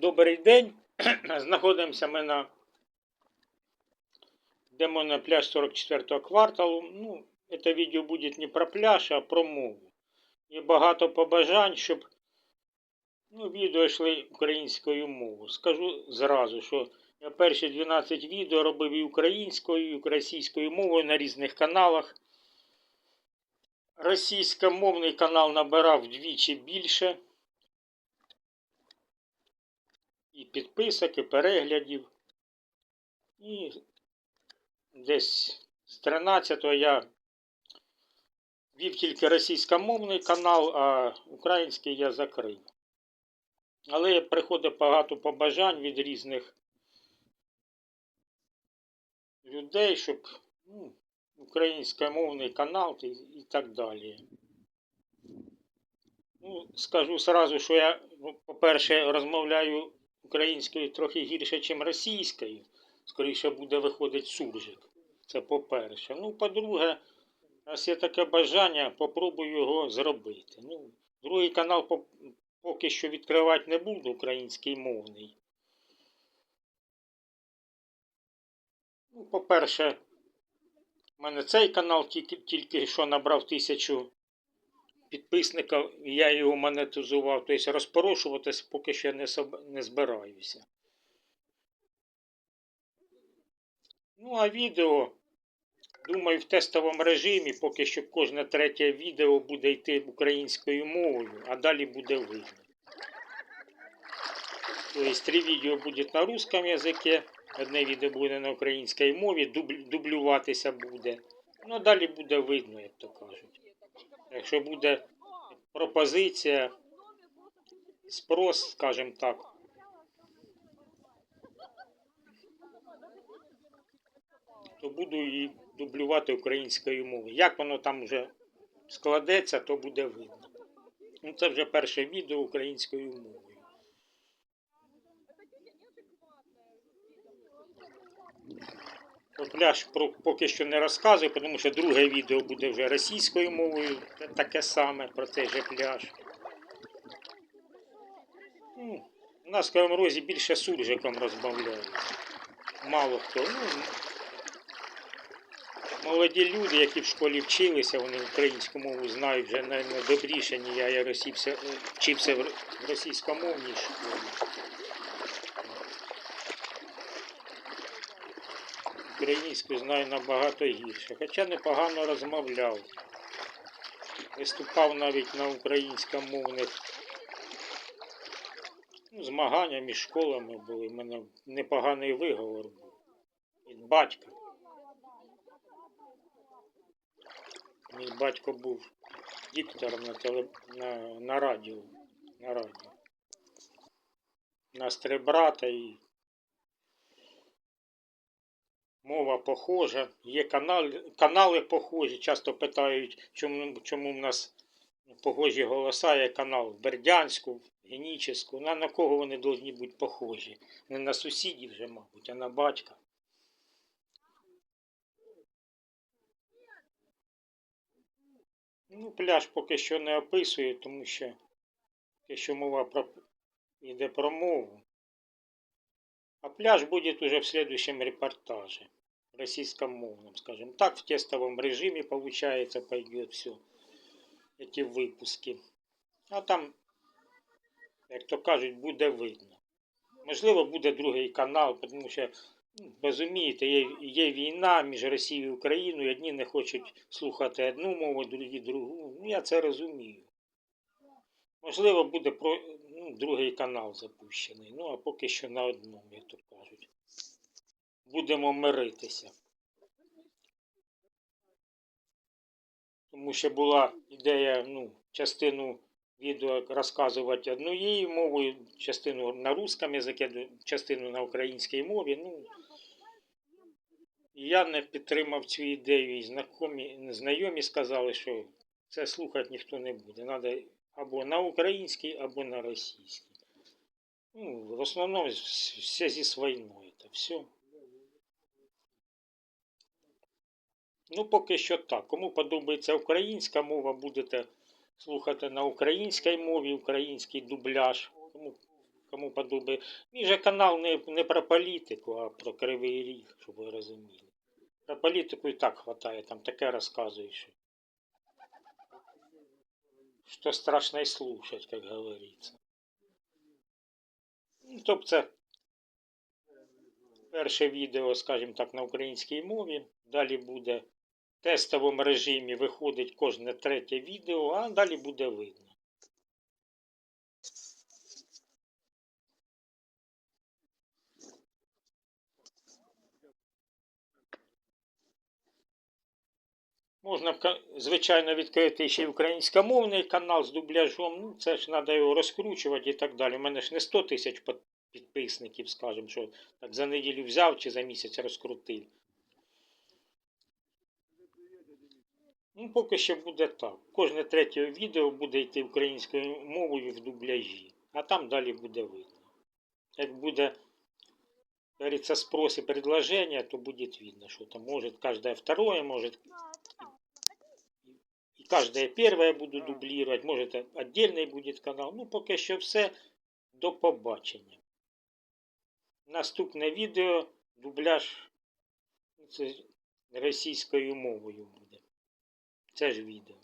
Добрий день. Знаходимося ми на йдемо пляж 44 кварталу. Ну, це відео буде не про пляж, а про мову. Є багато побажань, щоб ну, відео йшли українською мовою. Скажу зразу, що я перші 12 відео робив і українською, і російською мовою на різних каналах. Російськомовний канал набирав вдвічі більше. І підписок, і переглядів. І десь з 13-го я вів тільки російськомовний канал, а український я закрив. Але приходить багато побажань від різних людей, щоб ну, українськомовний канал і, і так далі. Ну, скажу сразу, що я, ну, по-перше, розмовляю українською трохи гірше, ніж російською. Скоріше буде виходить суржик. Це по-перше. Ну, по-друге, раз є таке бажання, попробую його зробити. Ну, другий канал поки що відкривати не буду, український мовний. Ну, по-перше, в мене цей канал тільки, тільки що набрав тисячу підписників, я його монетизував. Тобто розпорошуватись поки що не, не збираюся. Ну, а відео, думаю, в тестовому режимі, поки що кожне третє відео буде йти українською мовою, а далі буде видно. Тобто три відео будуть на русском язикі, одне відео буде на українській мові, дублюватися буде. Ну, а далі буде видно, як то кажуть. Якщо буде пропозиція, спрос, скажімо так, то буду і дублювати українською мовою. Як воно там вже складеться, то буде видно. Ну, це вже перше відео українською мовою. Про пляж поки що не розказую, тому що друге відео буде вже російською мовою, таке саме про цей же пляж. Ну, у нас в Кривому Розі більше суржиком розмовляють. Мало хто. Ну, молоді люди, які в школі вчилися, вони українську мову знають вже навіть добріше, ніж я, я росівся, вчився в російськомовній школі. Українську знаю набагато гірше, хоча непогано розмовляв. Виступав навіть на українськомовних ну, змагання між школами були. У мене непоганий виговор був від батька. Мій батько був диктором на, теле... на, на радіо. На радіо. Нас три брата і мова похожа. Є канали, канали похожі. Часто питають, чому, чому в нас похожі голоса, є канал в Бердянську, в Генічеську. На, на кого вони повинні бути похожі? Не на сусідів вже, мабуть, а на батька. Ну, пляж поки що не описую, тому що поки що мова про, йде про мову. А пляж будет уже в следующем репортаже, российскомовном, скажем так, в тестовом режиме, получается, пойдет все, эти выпуски. А там, як то кажуть, буде видно. Можливо, буде другий канал, тому що, ну, розумієте, є, є війна між Росією і Україною, одні не хочуть слухати одну мову, другі другу. Ну, я це розумію. Можливо, буде ну, другий канал запущений. Ну, а поки що на одному, як то кажуть. Будемо миритися. Тому що була ідея, ну, частину відео розказувати однією мовою, частину на русском язикі, частину на українській мові. Ну, я не підтримав цю ідею, і знайомі, знайомі сказали, що це слухати ніхто не буде. Надо або на українській, або на російській. Ну, в основному в связи з війною. Це все. Ну, поки що так. Кому подобається українська мова, будете слухати на українській мові, український дубляж. Кому Кому подобає. Мій же канал не, не про політику, а про кривий ріг, щоб ви розуміли. Про політику і так хватає, там таке розказуєш. що- Що страшно и слушать, як говориться. Ну, тобто це перше відео, скажімо так, на українській мові. Далі буде в тестовому режимі виходить кожне третє відео, а далі буде видно. Можна, звичайно, відкрити ще й українськомовний канал з дубляжом. Ну, це ж треба його розкручувати і так далі. У мене ж не 100 тисяч підписників, скажімо, що так за неділю взяв чи за місяць розкрутив. Ну, поки що буде так. Кожне третє відео буде йти українською мовою в дубляжі, а там далі буде видно. Як буде, говорится, спрос и предложение, то будет видно, что там может каждое второе, может и каждое первое буду дублировать, может отдельный будет канал. Ну, поки що все. До побачення. Наступне відео дубляж це російською мовою буде. Це ж відео.